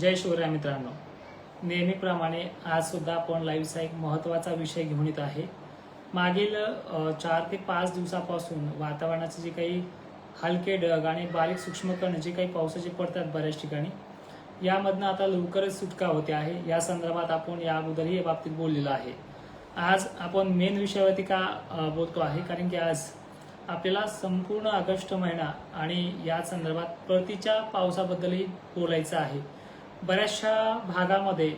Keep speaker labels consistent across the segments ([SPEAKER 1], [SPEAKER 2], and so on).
[SPEAKER 1] जय शिवराय मित्रांनो. नेहमीप्रमाणे आज सुद्धा आपण लाईव्हचा एक महत्त्वाचा विषय घेऊन येत आहे. मागील चार ते पाच दिवसापासून वातावरणाचे जे काही हलके ढग आणि बारीक सूक्ष्मकण जे काही पावसाचे पडतात बऱ्याच ठिकाणी यामधनं आता लवकरच सुटका होते आहे. या संदर्भात आपण या अगोदरही या बाबतीत बोललेलो आहे. आज आपण मेन विषयावरती का बोलतो आहे? कारण की आज आपल्याला संपूर्ण ऑगस्ट महिना आणि या संदर्भात परतीच्या पावसाबद्दलही बोलायचं आहे. बऱ्याचशा भागामध्ये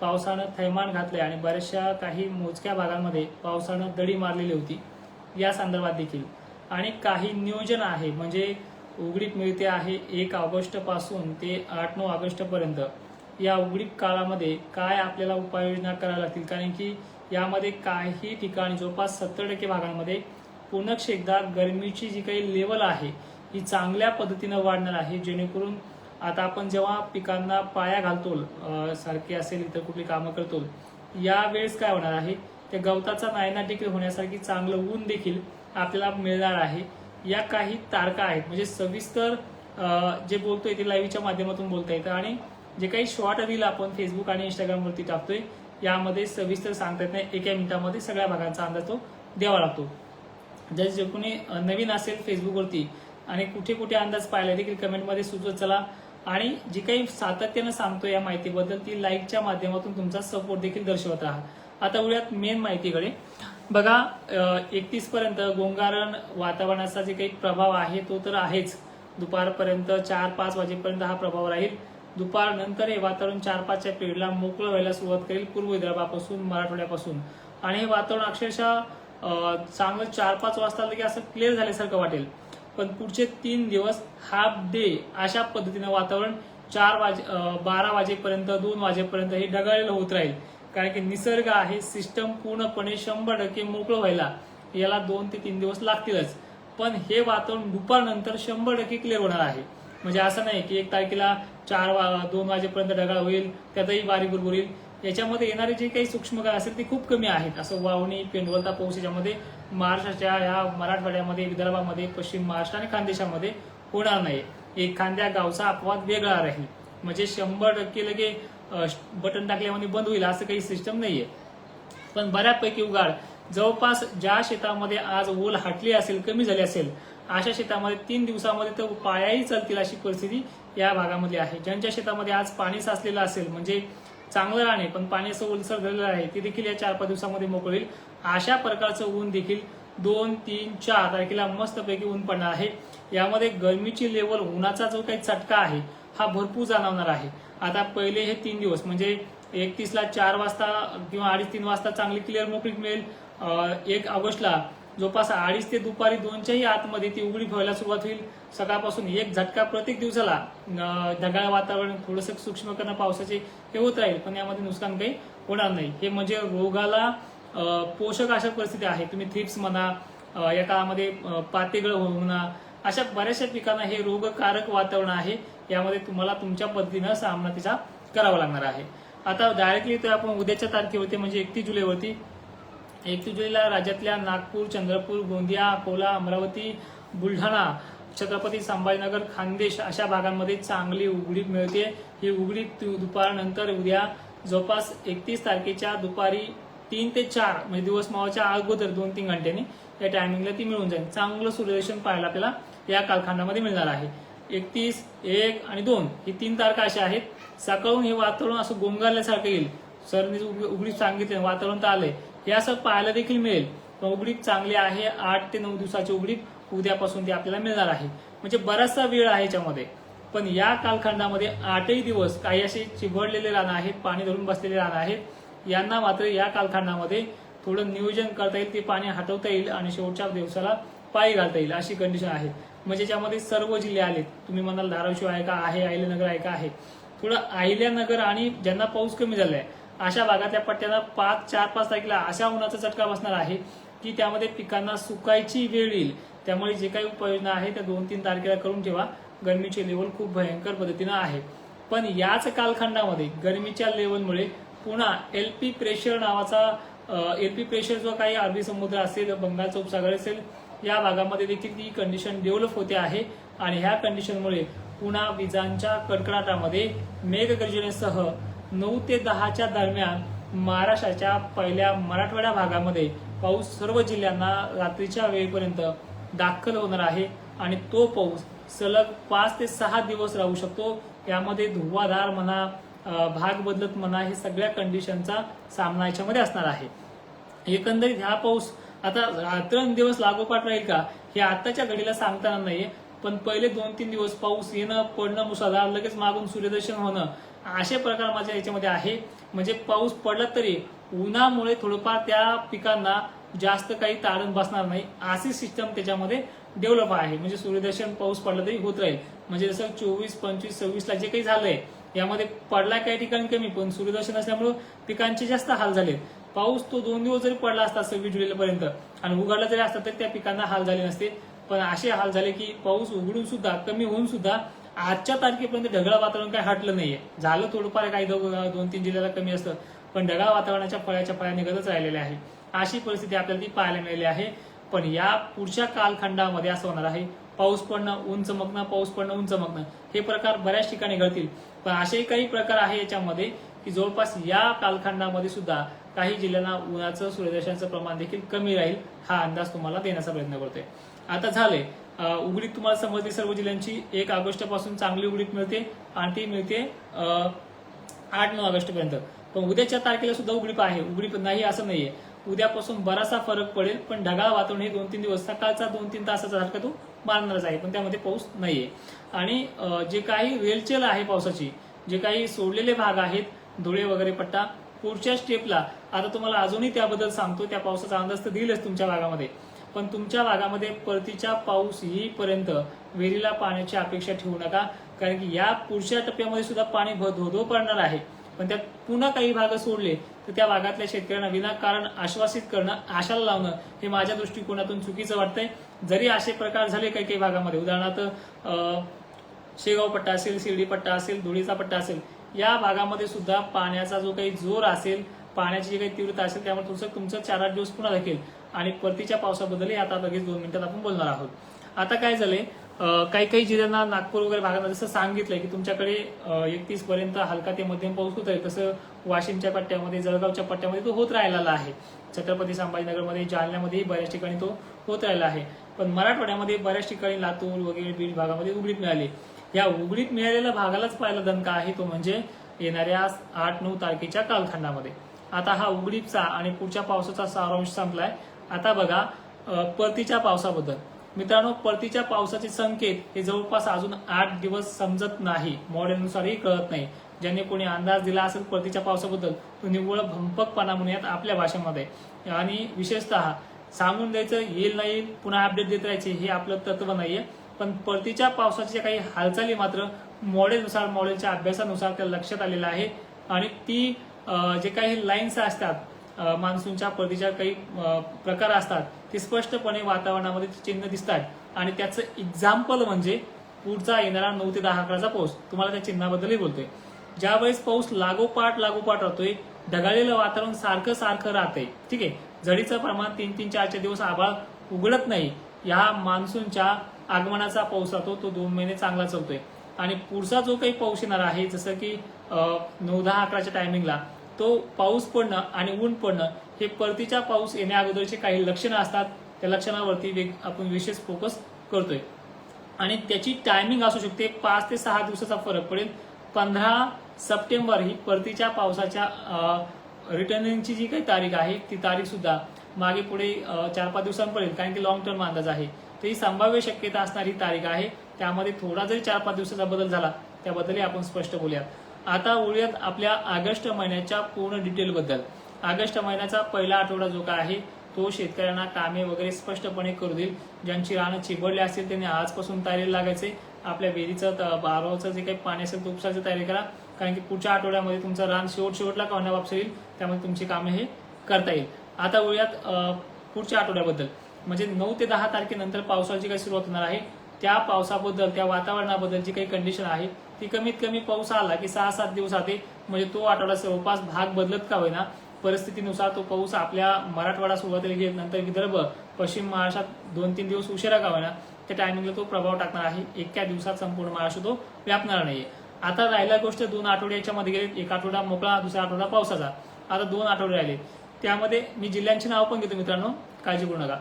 [SPEAKER 1] पावसानं थैमान घातले आणि बऱ्याचशा काही मोजक्या भागांमध्ये पावसानं दडी मारलेली होती. या संदर्भात देखील. आणि काही नियोजन आहे म्हणजे उघडीप मिळते आहे एक ऑगस्टपासून ते आठ नऊ ऑगस्ट पर्यंत या उघडीप काळामध्ये काय आपल्याला उपाययोजना कराव्या लागतील? कारण की यामध्ये काही ठिकाणी जवळपास सत्तर टक्के भागांमध्ये पुनक्ष एकदा गरमीची जी काही लेवल आहे ही चांगल्या पद्धतीनं वाढणार आहे जेणेकरून आता आपण जेव्हा पिकांना पाया घालतो सारखी असेल इतर कुठली कामं करतो यावेळेस काय होणार आहे? त्या गवताचा नायना देखील होण्यासारखी चांगलं ऊन देखील आपल्याला मिळणार आहे. या काही तारका आहेत म्हणजे सविस्तर जे बोलतोय ते लाईव्हच्या माध्यमातून बोलता येतं आणि जे काही शॉर्ट रील आपण फेसबुक आणि इंस्टाग्रामवरती टाकतोय यामध्ये सविस्तर सांगता येत नाही. एका मिनिटामध्ये सगळ्या भागांचा अंदाज तो द्यावा लागतो. जर जे कोणी नवीन असेल फेसबुकवरती आणि कुठे कुठे अंदाज पाहिला देखील कमेंटमध्ये सुचवत चला आणि जी काही सातत्यानं सांगतो या माहितीबद्दल ती लाईकच्या माध्यमातून तुमचा सपोर्ट देखील दर्शवत राहा. आता उद्यात मेन माहितीकडे. बघा एकतीस पर्यंत गोंगारण वातावरणाचा जे काही प्रभाव आहे तो तर आहेच. दुपारपर्यंत चार पाच वाजेपर्यंत हा प्रभाव राहील. दुपार नंतर हे वातावरण चार पाचच्या पिरियडला मोकळं व्हायला सुरुवात करेल पूर्व विदर्भापासून मराठवाड्यापासून. आणि हे वातावरण अक्षरशः चांगलं चार पाच वाजता लगे असं क्लिअर झाल्यासारखं वाटेल. पण पुढचे तीन दिवस हाफ डे अशा पद्धतीनं वातावरण चार वाजे बारा वाजेपर्यंत दोन वाजेपर्यंत हे ढगाळलेलं होत राहील. कारण की निसर्ग आहे सिस्टम पूर्णपणे शंभर टक्के मोकळं व्हायला याला दोन ते तीन दिवस लागतीलच. पण हे वातावरण दुपारनंतर शंभर टक्के क्लिअर होणार आहे. म्हणजे असं नाही की एक तारखेला चार वा दोन वाजेपर्यंत ढगाळ होईल त्यातही बारीक बुरबुर होईल. याच्यामध्ये येणारे जे काही सूक्ष्म काय असेल ते खूप कमी आहेत. असं वावणी पेंडवलता पाऊस याच्यामध्ये महाराष्ट्राच्या या मराठवाड्यामध्ये विदर्भामध्ये पश्चिम महाराष्ट्र आणि खानदेशामध्ये होणार नाही. एखाद्या गावचा अपवाद वेगळा राहील. म्हणजे शंभर टक्के लगे बटन टाकल्यामध्ये बंद होईल असं काही सिस्टम नाहीये. पण बऱ्यापैकी उगाड जवळपास ज्या शेतामध्ये आज ओल हाटली असेल कमी झाली असेल अशा शेतामध्ये तीन दिवसामध्ये तर पायाही चालतील अशी परिस्थिती या भागामध्ये आहे. ज्यांच्या शेतामध्ये आज पाणी साचलेलं असेल म्हणजे चांगलं राहणे पण पाण्याचं ओलसर झालेलं आहे ते देखील या चार पाच दिवसामध्ये मोकळेल. अशा प्रकारचं ऊन देखील दोन तीन चार तारखेला मस्तपैकी ऊन पडणार आहे. यामध्ये गरमीची लेवल उन्हाचा जो काही चटका आहे हा भरपूर जाणवणार आहे. आता पहिले हे तीन दिवस म्हणजे एकतीसला चार वाजता किंवा अडीच तीन वाजता चांगली क्लिअर मोकळीक मिळेल. एक ऑगस्टला जवळपास अडीच ते दुपारी दोनच्याही आतमध्ये ती उघडी व्हायला सुरुवात होईल. सकाळपासून एक झटका प्रत्येक दिवसाला ढगाळ वातावरण थोडंसं सूक्ष्म करणं पावसाचे हे होत राहील पण यामध्ये नुकसान काही होणार नाही. हे म्हणजे रोगाला पोषक अशा परिस्थिती आहे. तुम्ही थ्रिप्स म्हणा या काळामध्ये पातेगळ म्हणा अशा बऱ्याचशा पिकांना हे रोगकारक वातावरण आहे. यामध्ये तुम्हाला तुमच्या पद्धतीनं सामना तिचा करावा लागणार आहे. आता डायरेक्टली तर आपण उद्याच्या तारखेवरती म्हणजे एकतीस जुलैवरती एकतीस जुलैला राज्यातल्या नागपूर चंद्रपूर गोंदिया अकोला अमरावती बुलढाणा छत्रपती संभाजीनगर खानदेश अशा भागांमध्ये चांगली उघडीप मिळते. ही उघडीप दुपारनंतर उद्या जवळपास एकतीस तारखेच्या दुपारी तीन ते चार म्हणजे दिवस मावाच्या अगोदर दोन तीन घंट्यांनी या टायमिंगला ती मिळून जाईल. चांगलं सूर्यदर्शन पाहायला आपल्याला या कालखंडामध्ये मिळणार आहे. एकतीस एक आणि दोन ही तीन तारखा अशा आहेत. सकाळून हे वातावरण असं गोंगारल्यासारखं येईल. सरने उघडीप सांगितले वातावरण तर आलंय. हे असं पाहायला देखील मिळेल. पण उघडीप चांगली आहे आठ ते नऊ दिवसाची उघडीप उद्यापासून ती आपल्याला मिळणार आहे. म्हणजे बराचसा वेळ आहे याच्यामध्ये. पण या कालखंडामध्ये आठही दिवस काही असे चिघडलेले रानं आहेत पाणी धरून बसलेले रानं आहेत. यांना मात्र या कालखंडामध्ये थोडं नियोजन करता येईल ते पाणी हटवता येईल आणि शेवटच्या दिवसाला पायी घालता येईल अशी कंडिशन आहे. म्हणजे ज्यामध्ये सर्व जिल्हे आलेत. तुम्ही म्हणाल धाराशिव आहे का आहे अहिल्यानगर आहे का आहे. थोडं अहिल्यानगर आणि ज्यांना पाऊस कमी झालाय अशा भागातल्या पट्ट्यांना पाच चार पाच तारखेला अशा उन्हाचा चटका बसणार आहे की त्यामध्ये पिकांना सुकायची वेळ येईल. त्यामुळे जे काही उपाययोजना आहे त्या दोन तीन तारखेला करून ठेवा. गरमीचे लेवल खूप भयंकर पद्धतीनं आहे. पण याच कालखंडामध्ये गरमीच्या लेवलमुळे पुन्हा एल पी प्रेशर नावाचा एल पी प्रेशर जो काही अरबी समुद्र असेल बंगालचा उपसागर असेल या भागामध्ये देखील ती कंडिशन डेव्हलप होते आहे. आणि ह्या कंडिशनमुळे पुन्हा विजांच्या कडकडाटामध्ये मेघगर्जनेसह नऊ ते दहाच्या दरम्यान महाराष्ट्राच्या पहिल्या मराठवाड्या भागामध्ये पाऊस सर्व जिल्ह्यांना रात्रीच्या वेळेपर्यंत दाखल होणार आहे आणि तो पाऊस सलग पाच ते सहा दिवस राहू शकतो. यामध्ये धुवाधार म्हणा भाग बदलत म्हणा हे सगळ्या कंडिशनचा सामना याच्यामध्ये असणार आहे. एकंदरीत हा पाऊस आता रात्रंदिवस लागोपाठ राहील का हे आताच्या घडीला सांगताना नाहीये. पण पहिले दोन तीन दिवस पाऊस येणं पडणं मुसाधार लगेच मागून सूर्यदर्शन होणं असे प्रकार माझ्या याच्यामध्ये आहे. म्हणजे पाऊस पडला तरी उन्हामुळे थोडंफार त्या पिकांना जास्त काही तारण बसणार नाही. अशी सिस्टम त्याच्यामध्ये डेव्हलप आहे. म्हणजे सूर्यदर्शन पाऊस पडला तरी होत राहील. म्हणजे जसं चोवीस पंचवीस सव्वीसला जे काही झालंय यामध्ये पडला काही ठिकाणी कमी पण सूर्यदर्शन असल्यामुळे पिकांचे जास्त हाल झाले पाऊस तो दोन दिवस जरी पडला असता सव्वीस जुलैपर्यंत आणि उघडला जरी असता तरी त्या पिकांना हाल झाले नसते. पण असे हाल झाले की पाऊस उघडून सुद्धा कमी होऊन सुद्धा आजच्या तारखेपर्यंत ढगाळ वातावरण काही हटलं नाहीये. झालं थोडंफार काही दोन तीन जिल्ह्याला कमी असतं पण ढगाळ वातावरणाच्या फळ्याच्या फळ्या निघतच राहिलेल्या आहे. अशी परिस्थिती आपल्याला ती पाहायला मिळाली आहे. पण या पुढच्या कालखंडामध्ये असं होणार आहे पाऊस पडणं ऊन चमकणं पाऊस पडणं ऊन चमकणं हे प्रकार बऱ्याच ठिकाणी घडतील. पण असेही काही प्रकार आहे याच्यामध्ये की जवळपास या कालखंडामध्ये सुद्धा काही जिल्ह्यांना उन्हाचं सूर्यदर्शनाचं प्रमाण देखील कमी राहील हा अंदाज तुम्हाला देण्याचा प्रयत्न करतोय. आता झाले उघडीप तुम्हाला समजते सर्व जिल्ह्यांची. एक ऑगस्टपासून चांगली उघडीप मिळते आणि ती मिळते आठ नऊ ऑगस्ट पर्यंत पण उद्याच्या तारखेला सुद्धा उघडीप आहे. उघडीप नाही असं नाहीये. उद्यापासून बराचसा फरक पडेल पण ढगाळ वातावरण हे दोन तीन दिवस सकाळचा दोन तीन तासाचा सारखा तो मारणारच आहे. पण त्यामध्ये पाऊस नाहीये. आणि जे काही रेलचेल आहे पावसाची जे काही सोडलेले भाग आहेत धुळे वगैरे पट्टा पुढच्या स्टेपला आता तुम्हाला अजूनही त्याबद्दल सांगतो त्या पावसाचा अंदाज तर देईलच तुमच्या भागामध्ये. पण तुमच्या भागामध्ये परतीच्या पाऊस येईपर्यंत विहिरीला पाण्याची अपेक्षा ठेवू नका कारण की या पुढच्या टप्प्यामध्ये सुद्धा पाणी भ- धोधो पडणार आहे. पण त्यात पुन्हा काही भाग सोडले तर त्या भागातल्या शेतकऱ्यांना विनाकारण आश्वासित करणं आशाला लावणं हे माझ्या दृष्टिकोनातून चुकीचं वाटतंय. जरी असे प्रकार झाले काही काही भागामध्ये उदाहरणार्थ अं, शेगाव पट्टा असेल शिर्डी पट्टा असेल धुळीचा पट्टा असेल या भागामध्ये सुद्धा पाण्याचा जो काही जोर असेल पाण्याची जी काही तीव्रता असेल त्यामुळे तुमचं तुमचं चार आठ दिवस पुन्हा देखील आणि परतीच्या पावसाबद्दलही आता लगेच दोन मिनिटात आपण बोलणार आहोत. आता काय झालंय काही काही जिल्ह्यांना नागपूर वगैरे भागामध्ये जसं सांगितलंय की तुमच्याकडे एकतीस पर्यंत हलका ते मध्यम पाऊस होत आहे तसं वाशिमच्या पट्ट्यामध्ये जळगावच्या पट्ट्यामध्ये तो होत राहिलेला आहे. छत्रपती संभाजीनगरमध्ये जालन्यामध्येही बऱ्याच ठिकाणी तो होत राहिला आहे. पण मराठवाड्यामध्ये बऱ्याच ठिकाणी लातूर वगैरे बीड भागामध्ये उघडीत मिळाली. या उघडीत मिळालेल्या भागालाच पहिला दणका आहे तो म्हणजे येणाऱ्या आठ नऊ तारखेच्या कालखंडामध्ये. आता हा उघडीचा आणि पुढच्या पावसाचा सारांश संपलाय. आता बघा परतीच्या पावसाबद्दल. मित्रांनो परतीच्या पावसाचे संकेत हे जवळपास अजून आठ दिवस समजत नाही. मॉडेलनुसारही कळत नाही. ज्यांनी कोणी अंदाज दिला असेल परतीच्या पावसाबद्दल तो निव्वळ भंपकपणा म्हणूयात आपल्या भाषेमध्ये. आणि विशेषतः सांगून द्यायचं येईल नाही येईल पुन्हा अपडेट देत राहायचे हे आपलं तत्व नाहीये. पण परतीच्या पावसाच्या काही हालचाली मात्र मॉडेलनुसार मॉडेलच्या अभ्यासानुसार त्या लक्षात आलेलं आहे आणि ती जे काही लाईन्स असतात मान्सूनच्या परतीच्या काही प्रकार असतात ते स्पष्टपणे वातावरणामध्ये चिन्ह दिसतात. आणि त्याचं एक्झाम्पल म्हणजे पुढचा येणारा नऊ ते दहा अकराचा पाऊस. तुम्हाला त्या चिन्हाबद्दलही बोलतोय. ज्यावेळेस पाऊस लागोपाठ लागोपाठ राहतोय ढगाळलेलं वातावरण सारखं सारखं राहतंय. ठीक आहे? जडीचं प्रमाण तीन तीन चारचे दिवस आभाळ उघडत नाही. या मान्सूनच्या आगमनाचा पाऊस राहतो तो दोन महिने चांगला चालतोय. आणि पुढचा जो काही पाऊस येणार आहे जसं की नऊ दहा अकराच्या टायमिंगला तो पाऊस पडणं आणि ऊन पडणं हे परतीच्या पाऊस येण्या अगोदरचे काही लक्षणं असतात. त्या लक्षणावरती वेग- आपण विशेष फोकस करतोय. आणि त्याची टायमिंग असू शकते पाच ते सहा दिवसाचा फरक पडेल. पंधरा सप्टेंबर ही परतीच्या पावसाच्या रिटर्निंगची जी काही तारीख आहे ती तारीख सुद्धा मागे पुढे चार पाच दिवसांपर्यंत कारण की लॉंग टर्म अंदाज आहे. तर ही संभाव्य शक्यता असणारी तारीख आहे. त्यामध्ये थोडा जरी चार पाच दिवसाचा बदल झाला त्याबद्दलही आपण स्पष्ट बोलूया आता बोलूयात आपल्या ऑगस्ट महिन्याच्या पूर्ण डिटेलबद्दल ऑगस्ट महिन्याचा पहिला आठवडा जो काय आहे तो शेतकऱ्यांना कामे वगैरे स्पष्टपणे करू देईल. ज्यांची रानं चिबडली असतील त्यांनी आजपासून तयारीला लागायचे. आपल्या विहिरीचं त- जे काही पाणी असेल तो उपसाची तयारी करा. कारण की पुढच्या आठवड्यामध्ये तुमचं रान शेवट शेवटला का वापस येईल. त्यामुळे तुमची कामे हे करता येईल. आता बोलूयात पुढच्या आठवड्याबद्दल. म्हणजे नऊ ते दहा तारखेनंतर पावसाची काही सुरुवात होणार आहे? त्या पावसाबद्दल त्या वातावरणाबद्दल जी काही कंडिशन आहे ती कमीत कमी पाऊस आला की सहा सात दिवस आते म्हणजे तो आठवडा जवळपास भाग बदलत का होईना परिस्थितीनुसार तो पाऊस आपल्या मराठवाडा सुरुवातीला घेत नंतर विदर्भ पश्चिम महाराष्ट्रात दोन तीन दिवस उशिरा का होईना त्या टायमिंगला तो प्रभाव टाकणार आहे. एका दिवसात संपूर्ण महाराष्ट्र तो व्यापणार नाही आता राहिला गोष्ट दोन आठवड्याच्या मध्ये गेले एक आठवडा मोकळा दुसरा आठवडा पावसाचा. आता दोन आठवडे राहिले. त्यामध्ये मी जिल्ह्यांची नाव पण घेतो मित्रांनो काळजी करू नका.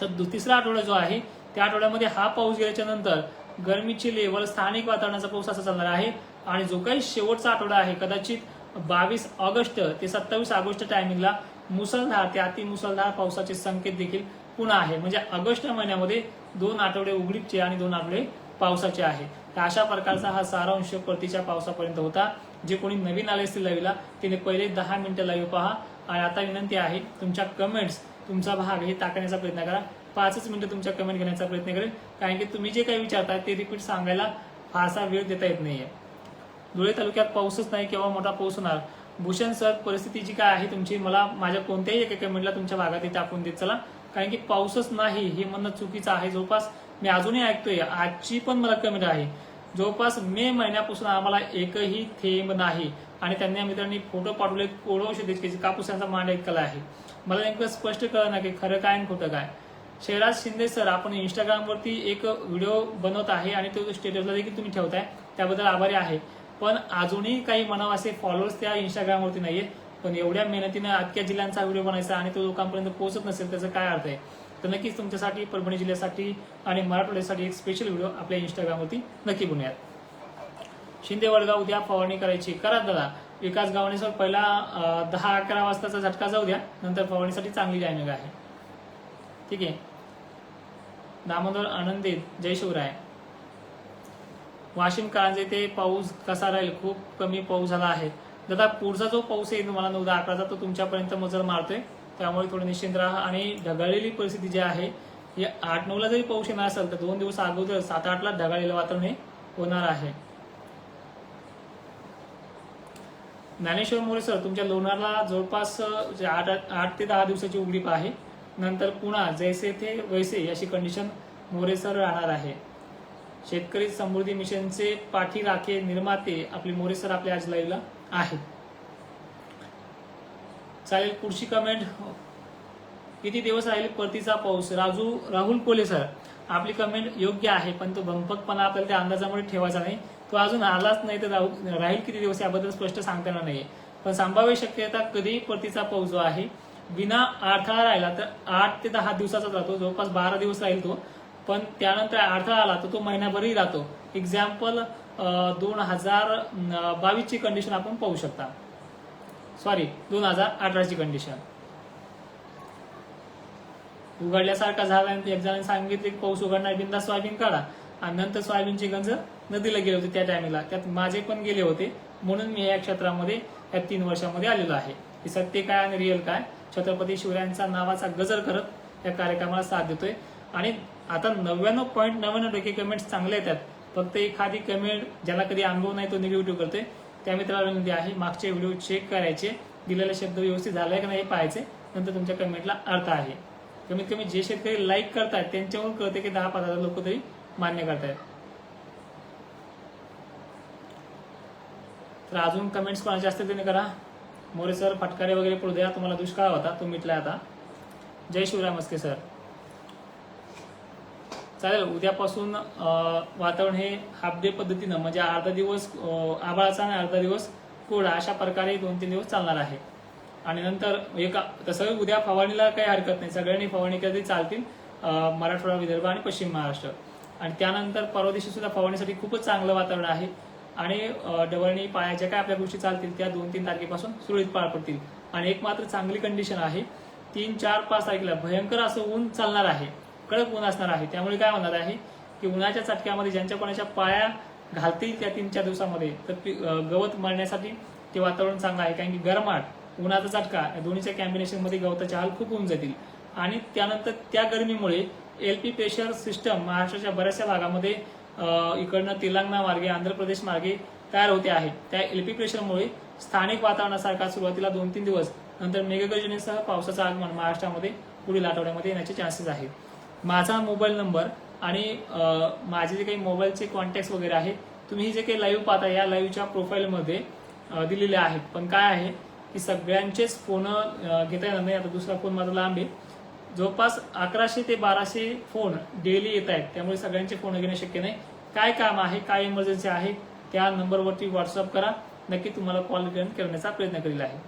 [SPEAKER 1] तर दु- तिसरा आठवडा जो आहे त्या आठवड्यामध्ये हा पाऊस गेल्याच्यानंतर गरमीची लेवल स्थानिक वातावरणाचा पाऊस असा चालणार आहे. आणि जो काही शेवटचा आठवडा आहे कदाचित बावीस ऑगस्ट ते सत्तावीस ऑगस्ट टायमिंगला मुसळधार ते अति मुसळधार पावसाचे संकेत देखील पुन्हा आहे. म्हणजे ऑगस्ट महिन्यामध्ये दोन आठवडे उघडीपचे आणि दोन आठवडे पावसाचे आहे. तर अशा प्रकारचा हा सारांश परतीच्या पावसापर्यंत होता. जे कोणी नवीन आले असतील लाईव्हला तिने पहिले दहा मिनिटं लाईव्ह पहा. आणि आता विनंती आहे तुमच्या कमेंट्स तुमचा भाग हे टाकण्याचा प्रयत्न करा. पाचच मिनिटं तुमच्या कमेंट घेण्याचा प्रयत्न करेल कारण की तुम्ही जे काही विचारताय ते रिपीट सांगायला फारसा वेळ देता येत नाहीये. धुळे तालुक्यात पाऊसच नाही केव्हा मोठा पाऊस होणार. भूषण सर परिस्थिती जी काय आहे तुमची मला माझ्या कोणत्याही एका कमेंटला तुमच्या भागात इथे टाकून देत चला. कारण की पाऊसच नाही हे म्हणणं चुकीचं आहे. जवळपास मी अजूनही ऐकतोय आजची पण मला कमेंट आहे. जवळपास मे महिन्यापासून आम्हाला एकही थेंब नाही. आणि त्यांनी मित्रांनी फोटो पाठवले कोडो कापूस यांचा मांड ऐकला आहे. मला नेमकं स्पष्ट कळ ना की खरं काय आणि खोटं काय. शहराज शिंदे सर आपण इंस्टाग्रामवरती एक व्हिडिओ बनवत आहे आणि तो स्टेटसला देखील तुम्ही ठेवताय. त्याबद्दल आभारी आहे. पण अजूनही काही म्हणावं असे फॉलोअर्स त्या इंस्टाग्रामवरती नाहीये पण एवढ्या मेहनतीनं अख्ख्या जिल्ह्यांचा व्हिडिओ बनायचा आणि तो लोकांपर्यंत पोहोचत नसेल त्याचा काय अर्थ आहे? तर नक्कीच तुमच्यासाठी परभणी जिल्ह्यासाठी आणि मराठवाड्यासाठी एक स्पेशल व्हिडिओ आपल्या इंस्टाग्रामवरती नक्की बनवूयात. शिंदे वडगाव उद्या फवारणी करायची. करा दादा. विकास गावणेसर सर पहिला दहा अकरा वाजताचा झटका जाऊ द्या. नंतर फवारणीसाठी चांगली टायमिंग आहे. ठीक आहे? दामोदर आनंदित जय शिवराय. वाशिम कारंजे ते पाऊस कसा राहील? खूप कमी पाऊस झाला आहे. दादा पुढचा जो पाऊस येईल तुम्हाला नऊ दहा अकराचा तो तुमच्यापर्यंत मजर मारतोय. त्यामुळे थोडं निश्चिंत राहा आणि ढगाळलेली परिस्थिती जी आहे या आठ नऊला जरी पाऊस येणार असेल तर दोन दिवस अगोदर सात आठला ढगाळलेलं वातावरण हे होणार आहे. ज्ञानेश्वर मोरे सर तुमच्या लोणारला जवळपास जे आठ आठ ते दहा दिवसाची उघडीप आहे. नंतर पुन्हा जैसे थे वैसे अशी कंडिशन मोरेसर राहणार आहे. शेतकरी समृद्धी मिशनचे पाठी राखे निर्माते आपले मोरेसर आपल्या आज लाईव्हला आहेत. चालेल पुढची कमेंट किती दिवस राहील परतीचा पाऊस? राजू राहुल कोले सर आपली कमेंट योग्य आहे पण तो भंपकपणा आपल्याला त्या अंदाजामुळे ठेवायचा नाही. तो अजून आलाच नाही तर राहू- राहील किती दिवस याबद्दल स्पष्ट सांगता येणार नाही पण संभाव्य शक्यता कधी परतीचा पाऊस जो आहे विना अडथळा राहिला तर आठ ते दहा दिवसाचा राहतो जवळपास बारा दिवस राहील तो. पण त्यानंतर अडथळा आला तर तो महिनाभरही राहतो. एक्झाम्पल दोन हजार बावीसची कंडिशन आपण पाहू शकता. सॉरी दोन हजार अठराची कंडिशन उघडल्यासारखा झाला आणि एक जणांनी सांगितले पाऊस उघडणार बिंदा सोयाबीन काढा. आणि नंतर सोयाबीनची गंज नदीला गेले होते त्या टायमिंगला त्यात माझे पण गेले होते. म्हणून मी या क्षेत्रामध्ये या तीन वर्षामध्ये आलेलो आहे. हे सत्य काय आणि रिअल काय? छत्रपती शिवरायांचा नावाचा गजर करत या कार्यक्रमाला साथ देतोय. आणि आता नव्याण्णव पॉईंट नव्याण्णव टक्के कमेंट्स चांगले येतात. फक्त एखादी कमेंट ज्याला कधी अनुभव नाही तो निगेटिव्ह करतोय. त्या मित्राला विनंती आहे मागचे व्हिडिओ चेक करायचे. दिलेला शब्द व्यवस्थित झालाय का नाही हे पाहायचे. नंतर तुमच्या कमेंटला अर्थ आहे. कमीत कमी जे शेतकरी लाईक करतात त्यांच्यावरून कळते की दहा पाच हजार लोक तरी मान्य करतायत. तर अजून कमेंट्स कोणाचे असतील त्यांनी करा. मोरे सर फटकारे वगैरे पडू द्या तुम्हाला दुष्काळ होता तो मिटलाय आता. जय शिवराय मस्के सर. चालेल उद्यापासून वातावरण हे हाफ डे पद्धतीनं म्हणजे अर्धा दिवस अं, आभाळाचा आणि अर्धा दिवस कोरडा अशा प्रकारे दोन तीन दिवस चालणार आहे. आणि नंतर एका तसं उद्या फवारणीला काही हरकत नाही सगळ्यांनी फवारणी केली चालतील मराठवाडा विदर्भ आणि पश्चिम महाराष्ट्र. आणि त्यानंतर परवा दिवशी सुद्धा फवारणीसाठी खूपच चांगलं वातावरण आहे. आणि अं, डवळणी पाया ज्या काय आपल्या गोष्टी चालतील त्या दोन तीन तारखेपासून सुरळीत पार पडतील. आणि एक मात्र चांगली कंडिशन आहे तीन चार पाच तारखेला भयंकर असं ऊन चालणार आहे कडक ऊन असणार आहे. त्यामुळे काय होणार आहे की उन्हाच्या चटक्यामध्ये ज्यांच्या कोणाच्या पाया घालतील त्या तीन चार दिवसामध्ये तर पी- गवत मरण्यासाठी ते वातावरण चांगलं आहे. कारण की गरमाट उन्हाचा चटका या दोन्हीच्या कॅम्बिनेशनमध्ये गवताच्या गवताचे हाल खूप होऊन जातील. आणि त्यानंतर त्या गरमीमुळे एलपी प्रेशर सिस्टम महाराष्ट्राच्या बऱ्याचशा भागामध्ये इकडनं तेलंगणा मार्गे आंध्र प्रदेश मार्गे तयार होते आहे त्या एलपी प्रेशरमुळे स्थानिक वातावरणासारखा सुरुवातीला दोन तीन दिवस नंतर मेघगर्जनेसह पावसाचं आगमन महाराष्ट्रामध्ये पुढील आठवड्यामध्ये येण्याचे चान्सेस आहेत. माझा मोबाईल नंबर आणि माझे जे काही मोबाईलचे कॉन्टॅक्ट वगैरे आहेत तुम्ही हे जे काही लाईव्ह पाहता या लाईव्हच्या प्रोफाईलमध्ये दिलेले आहेत. पण काय आहे की सगळ्यांचेच फोन घेता येणार नाही. आता दुसरा फोन माझा लांब आहे. जवळपास अकराशे ते बाराशे फोन डेली येत आहेत. त्यामुळे सगळ्यांचे फोन घेणे शक्य नाही. काय काम आहे काय इमर्जन्सी आहे त्या नंबरवरती व्हॉट्सअप करा. नक्की तुम्हाला कॉल करण्याचा प्रयत्न करील आहे.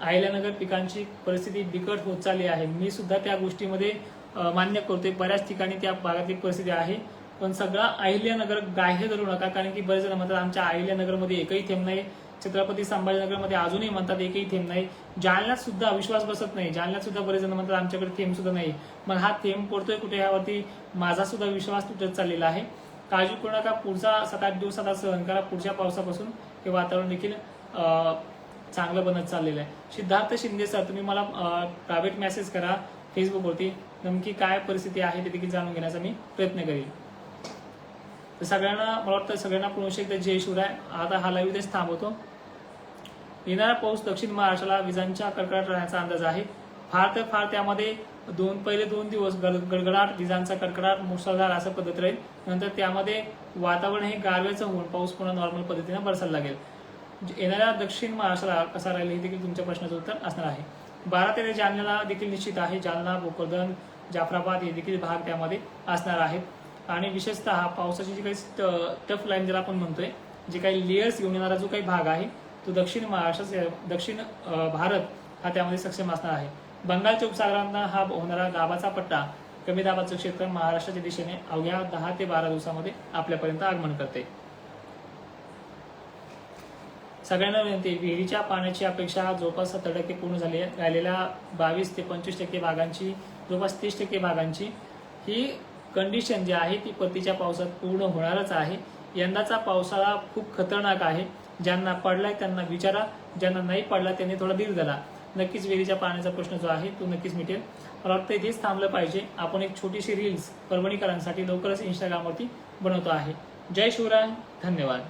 [SPEAKER 1] अहिल्यानगर पिकांची परिस्थिती बिकट होत चालली आहे. मी सुद्धा त्या गोष्टीमध्ये मान्य करतोय. बऱ्याच ठिकाणी त्या भागातली परिस्थिती आहे. पण सगळा अहिल्यानगर गाह्य धरू नका. कारण की बरेच जण म्हणतात आमच्या अहिल्यानगरमध्ये एकही थेंब नाही. छत्रपती संभाजीनगरमध्ये अजूनही म्हणतात एकही थेंब नाही. जालन्यात सुद्धा विश्वास बसत नाही. जालन्यात सुद्धा बरेच जण म्हणतात आमच्याकडे थेंब सुद्धा नाही. मग हा थेंब पडतोय कुठे यावरती? माझा सुद्धा विश्वास तुटत चाललेला आहे. काळजी करू नका पुढचा सात आठ दिवस आता सहन करा. पुढच्या पावसापासून हे वातावरण देखील चांगलं बनत चाललेलं आहे. सिद्धार्थ शिंदे सर तुम्ही मला प्रायव्हेट मेसेज करा फेसबुकवरती नेमकी काय परिस्थिती आहे ते देखील जाणून घेण्याचा मी प्रयत्न करेल तर सगळ्यांना मला वाटतं सगळ्यांना पुन्हा एकदा जय शिवराय. आता हा लाईव्ह इथेच थांबवतो. येणारा पाऊस दक्षिण महाराष्ट्राला विजांच्या कडकडाट राहण्याचा अंदाज आहे. फार तर फार त्यामध्ये दोन पहिले दोन दिवस गड- गडगडाट विजांचा कडकडाट मुसळधार असं पद्धत राहील. नंतर त्यामध्ये वातावरण हे गारव्याचं होऊन पाऊस पुन्हा नॉर्मल पद्धतीने बरसायला लागेल. म्हणजे येणाऱ्या दक्षिण महाराष्ट्राला कसा राहील हे देखील तुमच्या प्रश्नाचं उत्तर असणार आहे. बारा तेरा जालन्याला देखील निश्चित आहे. जालना भोकरदन जाफराबाद हे देखील भाग त्यामध्ये असणार आहेत. आणि विशेषतः पावसाची जी काही टफ लाईन ज्याला आपण म्हणतोय जे काही लेयर्स घेऊन येणारा जो काही भाग आहे तो दक्षिण महाराष्ट्र दक्षिण भारत हा त्यामध्ये सक्षम असणार आहे. बंगालच्या उपसागरांना हा होणारा दाबाचा पट्टा कमी दाबाचं क्षेत्र महाराष्ट्राच्या दिशेने अवघ्या दहा ते बारा दिवसामध्ये आपल्यापर्यंत आगमन करते. सगळ्यांना विनंती विहिरीच्या पाण्याची अपेक्षा जवळपास सत्तर टक्के पूर्ण झाली राहिलेल्या बावीस ते पंचवीस टक्के भागांची जवळपास तीस टक्के भागांची ही कंडिशन जी आहे ती परतीच्या पावसात पूर्ण होणारच आहे. यंदाचा पावसाळा खूप खतरनाक आहे. ज्यांना पडलाय त्यांना विचारा ज्यांना नाही पडला त्यांनी थोडा धीर झाला नक्कीच विहिरीच्या पाण्याचा प्रश्न जो आहे तो नक्कीच मिटेल. मला वाटतं इथेच थांबलं पाहिजे. आपण एक छोटीशी रील्स परभणीकरांसाठी लवकरच इंस्टाग्रामवरती बनवतो आहे. जय शिवराय धन्यवाद.